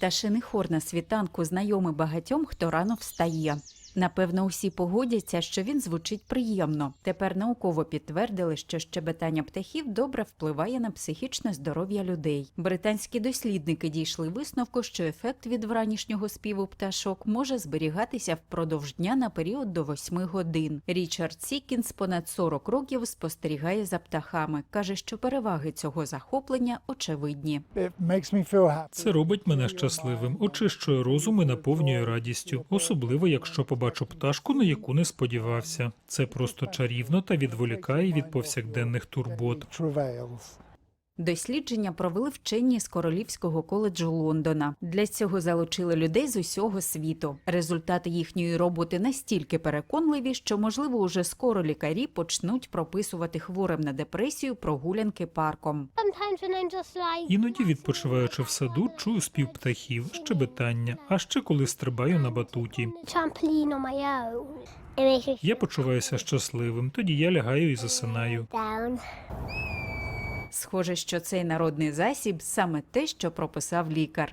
Пташиний хор на світанку знайомий багатьом, хто рано встає. Напевно, усі погодяться, що він звучить приємно. Тепер науково підтвердили, що щебетання птахів добре впливає на психічне здоров'я людей. Британські дослідники дійшли висновку, що ефект від вранішнього співу пташок може зберігатися впродовж дня на період до 8 годин. Річард Сікінс понад 40 років спостерігає за птахами. каже, що переваги цього захоплення очевидні. Це робить мене щасливим, очищує розум і наповнює радістю, особливо якщо побачу пташку, на яку не сподівався. Це просто чарівно та відволікає від повсякденних турбот. Дослідження провели вчені з Королівського коледжу Лондона. Для цього залучили людей з усього світу. Результати їхньої роботи настільки переконливі, що можливо уже скоро лікарі почнуть прописувати хворим на депресію прогулянки парком. Іноді, відпочиваючи в саду, чую спів птахів, щебетання, а ще коли стрибаю на батуті. Я почуваюся щасливим, тоді я лягаю і засинаю. Схоже, що цей народний засіб саме те, що прописав лікар.